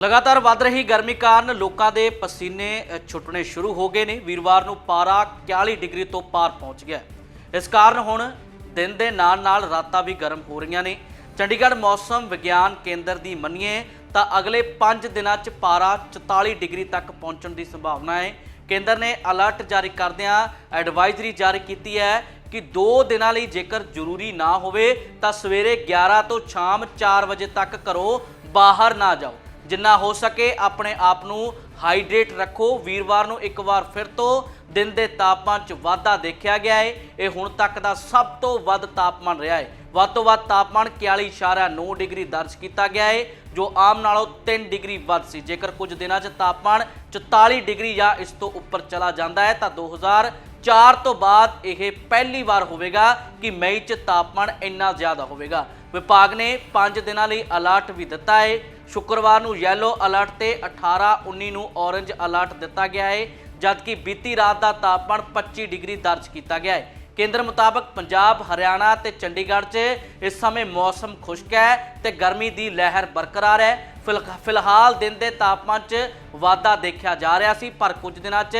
ਲਗਾਤਾਰ ਵੱਧ ਰਹੀ ਗਰਮੀ ਕਾਰਨ ਲੋਕਾਂ ਦੇ ਪਸੀਨੇ ਛੁੱਟਣੇ ਸ਼ੁਰੂ ਹੋ ਗਏ ਨੇ। ਵੀਰਵਾਰ ਨੂੰ ਪਾਰਾ 41 ਡਿਗਰੀ ਤੋਂ ਪਾਰ ਪਹੁੰਚ ਗਿਆ ਇਸ ਕਾਰਨ ਹੁਣ ਦਿਨ ਦੇ ਨਾਲ-ਨਾਲ ਰਾਤਾਂ ਵੀ ਗਰਮ ਹੋ ਰਹੀਆਂ ਨੇ। ਚੰਡੀਗੜ੍ਹ ਮੌਸਮ ਵਿਗਿਆਨ ਕੇਂਦਰ ਦੀ ਮੰਨੀਏ ਤਾਂ ਅਗਲੇ 5 ਦਿਨਾਂ 'ਚ ਪਾਰਾ 44 ਡਿਗਰੀ ਤੱਕ ਪਹੁੰਚਣ ਦੀ ਸੰਭਾਵਨਾ ਹੈ। ਕੇਂਦਰ ਨੇ ਅਲਰਟ ਜਾਰੀ ਕਰਦਿਆਂ ਐਡਵਾਈਜ਼ਰੀ ਜਾਰੀ ਕੀਤੀ ਹੈ ਕਿ 2 ਦਿਨਾਂ ਲਈ ਜੇਕਰ ਜ਼ਰੂਰੀ ਨਾ ਹੋਵੇ ਤਾਂ ਸਵੇਰੇ 11 ਤੋਂ ਸ਼ਾਮ 4 ਵਜੇ ਤੱਕ ਘਰੋਂ ਬਾਹਰ ਨਾ ਜਾਓ। ਜਿੰਨਾ ਹੋ ਸਕੇ ਆਪਣੇ ਆਪ ਨੂੰ ਹਾਈਡਰੇਟ ਰੱਖੋ। ਵੀਰਵਾਰ ਨੂੰ ਇੱਕ ਵਾਰ ਫਿਰ ਤੋਂ ਦਿਨ ਦੇ ਤਾਪਮਾਨ 'ਚ ਵਾਧਾ ਦੇਖਿਆ ਗਿਆ ਹੈ ਇਹ ਹੁਣ ਤੱਕ ਦਾ ਸਭ ਤੋਂ ਵੱਧ ਤਾਪਮਾਨ ਰਿਹਾ ਹੈ ਵੱਧ ਤੋਂ ਵੱਧ ਤਾਪਮਾਨ 41.9 ਡਿਗਰੀ ਦਰਜ ਕੀਤਾ ਗਿਆ ਹੈ ਜੋ ਆਮ ਨਾਲੋਂ 3 ਡਿਗਰੀ ਵੱਧ ਸੀ। ਜੇਕਰ ਕੁਝ ਦਿਨਾਂ 'ਚ ਤਾਪਮਾਨ 44 ਡਿਗਰੀ ਜਾਂ ਇਸ ਤੋਂ ਉੱਪਰ ਚਲਾ ਜਾਂਦਾ ਹੈ, ਤਾਂ 2004 ਤੋਂ ਬਾਅਦ ਇਹ ਪਹਿਲੀ ਵਾਰ ਹੋਵੇਗਾ ਕਿ ਮਈ 'ਚ ਤਾਪਮਾਨ ਇੰਨਾ ਜ਼ਿਆਦਾ ਹੋਵੇਗਾ। ਵਿਭਾਗ ਨੇ 5 ਦਿਨਾਂ ਲਈ ਅਲਰਟ ਵੀ ਦਿੱਤਾ ਹੈ। ਸ਼ੁੱਕਰਵਾਰ ਨੂੰ ਯੈਲੋ ਅਲਰਟ ਤੇ 18 19 ਨੂੰ ਔਰੰਜ ਅਲਰਟ ਦਿੱਤਾ ਗਿਆ ਹੈ, ਜਦਕਿ ਬੀਤੀ ਰਾਤ ਦਾ ਤਾਪਮਾਨ 25 ਡਿਗਰੀ ਦਰਜ ਕੀਤਾ ਗਿਆ ਹੈ। ਕੇਂਦਰ ਮੁਤਾਬਕ ਪੰਜਾਬ, ਹਰਿਆਣਾ ਤੇ ਚੰਡੀਗੜ੍ਹ 'ਚ ਇਸ ਸਮੇਂ ਮੌਸਮ ਖੁਸ਼ਕ ਹੈ ਤੇ ਗਰਮੀ ਦੀ ਲਹਿਰ ਬਰਕਰਾਰ ਹੈ। ਫਿਲ- ਫਿਲਹਾਲ ਦਿਨ ਦੇ ਤਾਪਮਾਨ 'ਚ ਵਾਧਾ ਦੇਖਿਆ ਜਾ ਰਿਹਾ ਸੀ, ਪਰ ਕੁਝ ਦਿਨਾਂ 'ਚ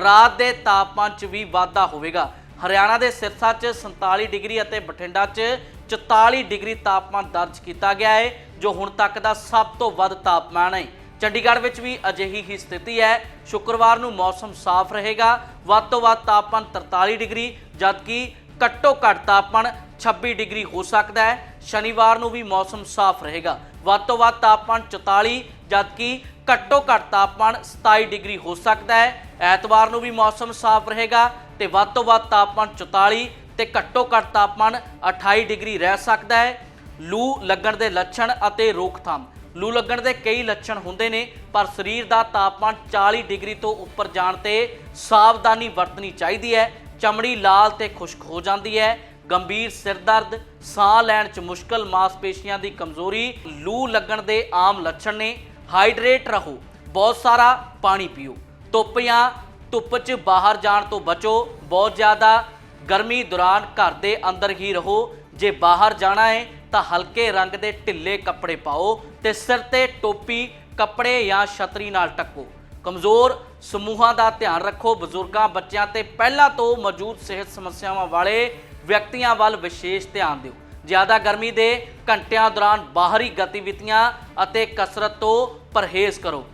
ਰਾਤ ਦੇ ਤਾਪਮਾਨ 'ਚ ਵੀ ਵਾਧਾ ਹੋਵੇਗਾ। ਹਰਿਆਣਾ ਦੇ ਸਿਰਸਾ 'ਚ 47 ਡਿਗਰੀ ਅਤੇ ਬਠਿੰਡਾ 'ਚ 44 ਡਿਗਰੀ ਤਾਪਮਾਨ ਦਰਜ ਕੀਤਾ ਗਿਆ ਹੈ ਜੋ ਹੁਣ ਤੱਕ ਦਾ ਸਭ ਤੋਂ ਵੱਧ ਤਾਪਮਾਨ ਹੈ ਚੰਡੀਗੜ੍ਹ ਵਿੱਚ ਵੀ ਅਜਿਹੀ ਹੀ ਸਥਿਤੀ ਹੈ। ਸ਼ੁੱਕਰਵਾਰ ਨੂੰ ਮੌਸਮ ਸਾਫ਼ ਰਹੇਗਾ। ਵੱਧ ਤੋਂ ਵੱਧ ਤਾਪਮਾਨ 43 ਡਿਗਰੀ, ਜਦਕਿ ਘੱਟੋ ਘੱਟ ਤਾਪਮਾਨ 26 ਡਿਗਰੀ ਹੋ ਸਕਦਾ ਹੈ। ਸ਼ਨੀਵਾਰ ਨੂੰ ਵੀ ਮੌਸਮ ਸਾਫ਼ ਰਹੇਗਾ। ਵੱਧ ਤੋਂ ਵੱਧ ਤਾਪਮਾਨ 44 ਜਦਕਿ ਘੱਟੋ ਘੱਟ ਤਾਪਮਾਨ 27 ਡਿਗਰੀ ਹੋ ਸਕਦਾ ਹੈ। ਐਤਵਾਰ ਨੂੰ ਵੀ ਮੌਸਮ ਸਾਫ਼ ਰਹੇਗਾ ਤੇ ਵੱਧ ਤੋਂ ਵੱਧ ਤਾਪਮਾਨ 44 ਤੇ ਘੱਟੋ ਘੱਟ ਤਾਪਮਾਨ 28 ਡਿਗਰੀ ਰਹਿ ਸਕਦਾ ਹੈ। ਲੂ ਲੱਗਣ ਦੇ ਲੱਛਣ ਅਤੇ ਰੋਕਥਾਮ। ਲੂ ਲੱਗਣ ਦੇ ਕਈ ਲੱਛਣ ਹੁੰਦੇ ਨੇ, ਪਰ ਸਰੀਰ ਦਾ ਤਾਪਮਾਨ 40 ਡਿਗਰੀ ਤੋਂ ਉੱਪਰ ਜਾਣ ਤੇ ਸਾਵਧਾਨੀ ਵਰਤਣੀ ਚਾਹੀਦੀ ਹੈ। ਚਮੜੀ ਲਾਲ ਤੇ ਖੁਸ਼ਕ ਹੋ ਜਾਂਦੀ ਹੈ। ਗੰਭੀਰ ਸਿਰ ਦਰਦ ਸਾਹ ਲੈਣ 'ਚ ਮੁਸ਼ਕਲ, ਮਾਸਪੇਸ਼ੀਆਂ ਦੀ ਕਮਜ਼ੋਰੀ, ਲੂ ਲੱਗਣ ਦੇ ਆਮ ਲੱਛਣ ਨੇ। ਹਾਈਡਰੇਟ ਰਹੋ, ਬਹੁਤ ਸਾਰਾ ਪਾਣੀ ਪੀਓ। ਧੁੱਪ ਜਾਂ ਧੁੱਪ 'ਚ ਬਾਹਰ ਜਾਣ ਤੋਂ ਬਚੋ, ਬਹੁਤ ਜ਼ਿਆਦਾ ਗਰਮੀ ਦੌਰਾਨ ਘਰ ਦੇ ਅੰਦਰ ਹੀ ਰਹੋ। ਜੇ ਬਾਹਰ ਜਾਣਾ ਹੈ ਤਾਂ ਹਲਕੇ ਰੰਗ ਦੇ ਢਿੱਲੇ ਕੱਪੜੇ ਪਾਓ ਤੇ ਸਿਰ ਤੇ ਟੋਪੀ, ਕੱਪੜੇ ਜਾਂ ਛਤਰੀ ਨਾਲ ਟੱਕੋ ਕਮਜ਼ੋਰ ਸਮੂਹਾਂ ਦਾ ਧਿਆਨ ਰੱਖੋ। ਬਜ਼ੁਰਗਾਂ, ਬੱਚਿਆਂ ਤੇ ਪਹਿਲਾਂ ਤੋਂ ਮੌਜੂਦ ਸਿਹਤ ਸਮੱਸਿਆਵਾਂ ਵਾਲੇ ਵਿਅਕਤੀਆਂ ਵੱਲ ਵਿਸ਼ੇਸ਼ ਧਿਆਨ ਦਿਓ। ਜ਼ਿਆਦਾ ਗਰਮੀ ਦੇ ਘੰਟਿਆਂ ਦੌਰਾਨ ਬਾਹਰੀ ਗਤੀਵਿਧੀਆਂ ਅਤੇ ਕਸਰਤ ਤੋਂ ਪਰਹੇਜ਼ ਕਰੋ।